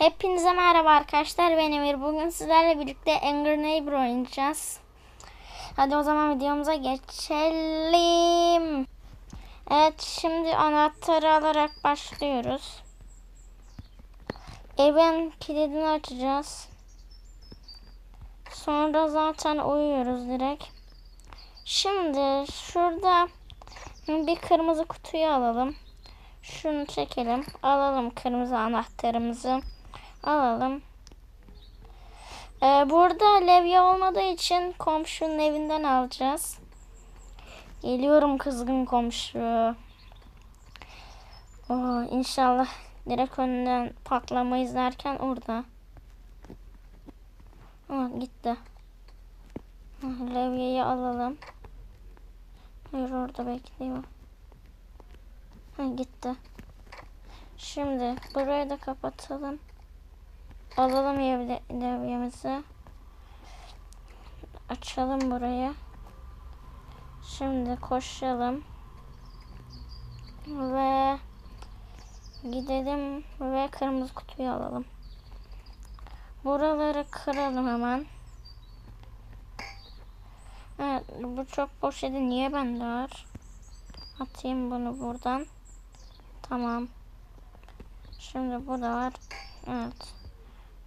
Hepinize merhaba arkadaşlar ben Emir. Bugün sizlerle birlikte Angry Neighbor oynayacağız. Hadi o zaman videomuza geçelim. Evet şimdi anahtarı alarak başlıyoruz. Evin kilidini açacağız. Sonra zaten uyuyoruz direkt. Şimdi şurada bir kırmızı kutuyu alalım. Şunu çekelim. Alalım kırmızı anahtarımızı. Alalım. Ee, burada levye olmadığı için komşunun evinden alacağız. Geliyorum kızgın komşu. Oo, inşallah direkt önünden patlamayız derken orada. Ha, gitti. Levyeyi alalım. Hayır orada bekliyor. Ha, gitti. Şimdi burayı da kapatalım. Alalım levyemizi. Açalım burayı. Şimdi koşalım. Ve gidelim ve kırmızı kutuyu alalım. Buraları kıralım hemen. Evet bu çok boş idi. Niye bende var? Atayım bunu buradan. Tamam. Şimdi bu da var. Evet.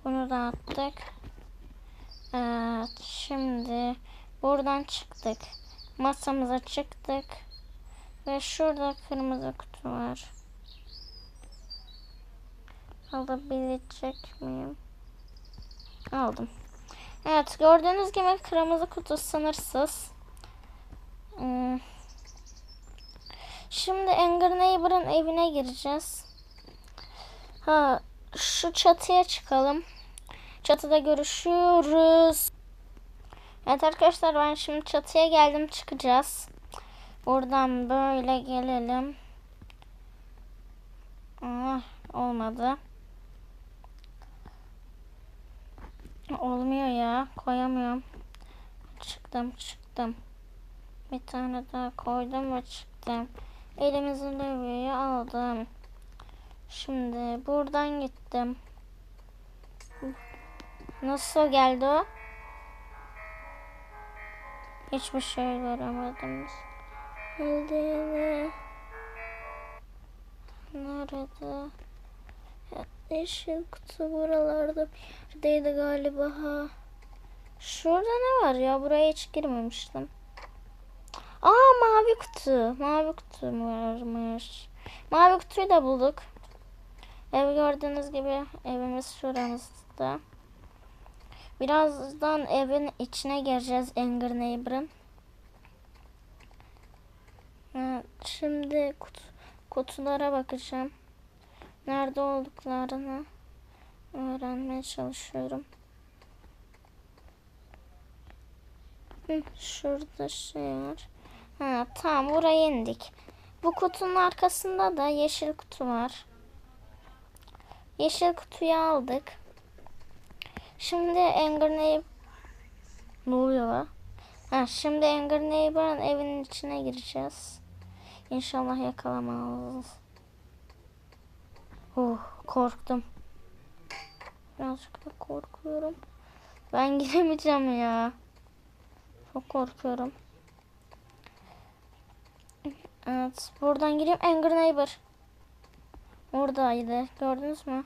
Bunu da attık. Evet. Şimdi buradan çıktık. Masamıza çıktık. Ve şurada kırmızı kutu var. Alabilecek miyim? Aldım. Evet gördüğünüz gibi kırmızı kutu sınırsız. Hmm. Şimdi Anger Neighbor'ın evine gireceğiz. Ha, şu çatıya çıkalım. Çatıda görüşürüz. Evet arkadaşlar ben şimdi çatıya geldim çıkacağız. Buradan böyle gelelim. Ah, olmadı. Olmuyor ya. Koyamıyorum. Çıktım çıktım. Bir tane daha koydum ve çıktım. Elimizin levyeyi aldım. Şimdi buradan gittim. Nasıl geldi o? Hiçbir şey göremedim. Nerede? Nerede? Yeşil kutu buralarda bir yerdeydi galiba. Ha. Şurada ne var ya? Buraya hiç girmemiştim. Aa mavi kutu. Mavi kutu varmış. Mavi kutuyu da bulduk. Ev gördüğünüz gibi evimiz şuramızda. Birazdan evin içine gireceğiz Anger Neighbor'ın. Evet, şimdi kutu, kutulara bakacağım. Nerede olduklarını öğrenmeye çalışıyorum. Şurada şey var. Ha, tamam buraya indik. Bu kutunun arkasında da yeşil kutu var. Yeşil kutuyu aldık. Şimdi Anger Neighbor... Ne oluyor la? Ha, şimdi Anger Neighbor'ın evinin içine gireceğiz. İnşallah yakalamaz. Oh, korktum. Birazcık da korkuyorum. Ben giremeyeceğim ya. Çok korkuyorum. Evet, buradan gireyim. Anger Neighbor. Oradaydı. Gördünüz mü?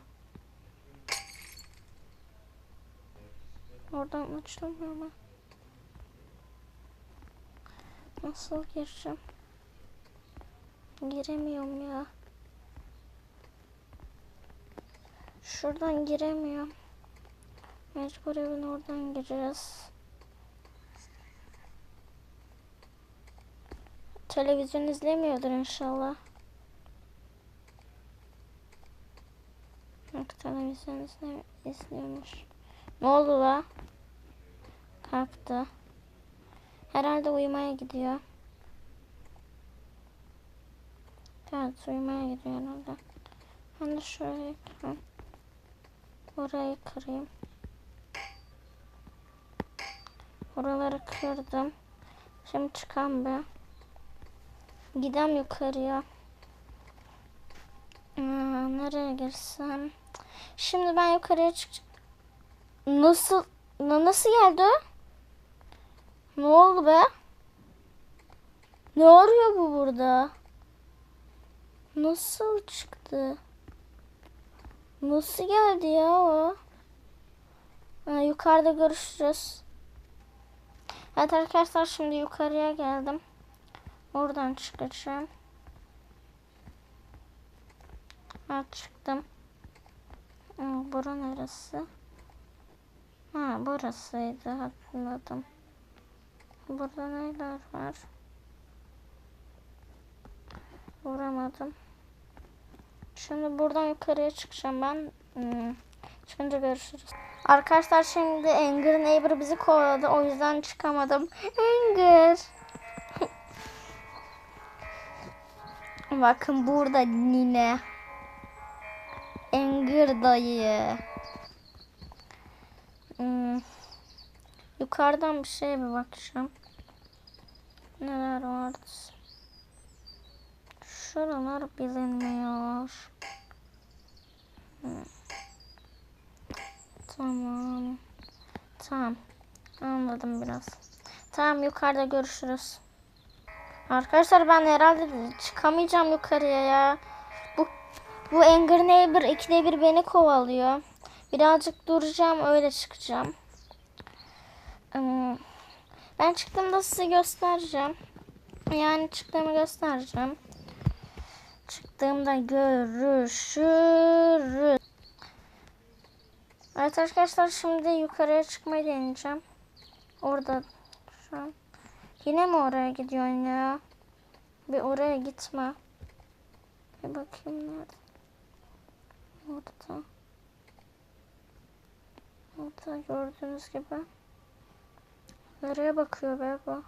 Oradan açılmıyor mu? Nasıl gireceğim? Giremiyorum ya. Şuradan giremiyorum. Mecbur evin oradan gireceğiz. Televizyon izlemiyordur inşallah. Bak televizyon izle izliyormuş. Ne oldu la? Kalktı. Herhalde uyumaya gidiyor. Evet uyumaya gidiyor herhalde. Ben de şuraya kırayım. Orayı kırayım. Oraları kırdım. Şimdi çıkan be. Gidem yukarıya. Aa, nereye girsem? Şimdi ben yukarıya çıkacağım. Nasıl na- nasıl geldi? Ne oldu be? Ne arıyor bu burada? Nasıl çıktı? Nasıl geldi ya o? Ha, yukarıda görüşürüz. Evet arkadaşlar şimdi yukarıya geldim. Oradan çıkacağım. Ha çıktım. Ha, bura neresi? Ha burasıydı hatırladım. Burada neler var? Vuramadım. Şimdi buradan yukarıya çıkacağım ben. Hmm. Çıkınca görüşürüz. Arkadaşlar şimdi Anger Neighbor bizi kovaladı. O yüzden çıkamadım. Anger. Bakın burada Nine. Anger dayı. Hmm. Yukarıdan bir şeye bir bakacağım. Neler vardı? Şuralar bilinmiyor. Hmm. Tamam. Tamam. Anladım biraz. Tamam yukarıda görüşürüz. Arkadaşlar ben herhalde çıkamayacağım yukarıya ya. Bu Anger Neighbor ikide bir beni kovalıyor. Birazcık duracağım öyle çıkacağım. Hmm. Ben çıktığımda size göstereceğim. Yani çıktığımı göstereceğim. Çıktığımda görüşürüz. Evet arkadaşlar şimdi yukarıya çıkmayı deneyeceğim. Orada şu an. Yine mi oraya gidiyorsun ya? Bir oraya gitme. Bir bakayım nerede. Orada. Orada gördüğünüz gibi. Nereye bakıyor be bu?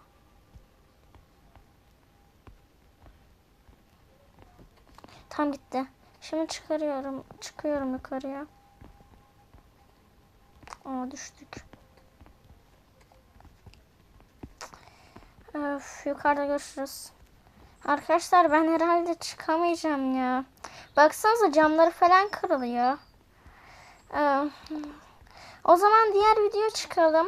Tam gitti. Şimdi çıkarıyorum. Çıkıyorum yukarıya. Aa düştük. Öf, yukarıda görüşürüz. Arkadaşlar ben herhalde çıkamayacağım ya. Baksanıza camları falan kırılıyor. Ee, o zaman diğer video çıkalım.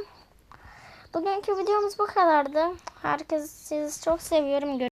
Bugünkü videomuz bu kadardı. Herkes sizi çok seviyorum.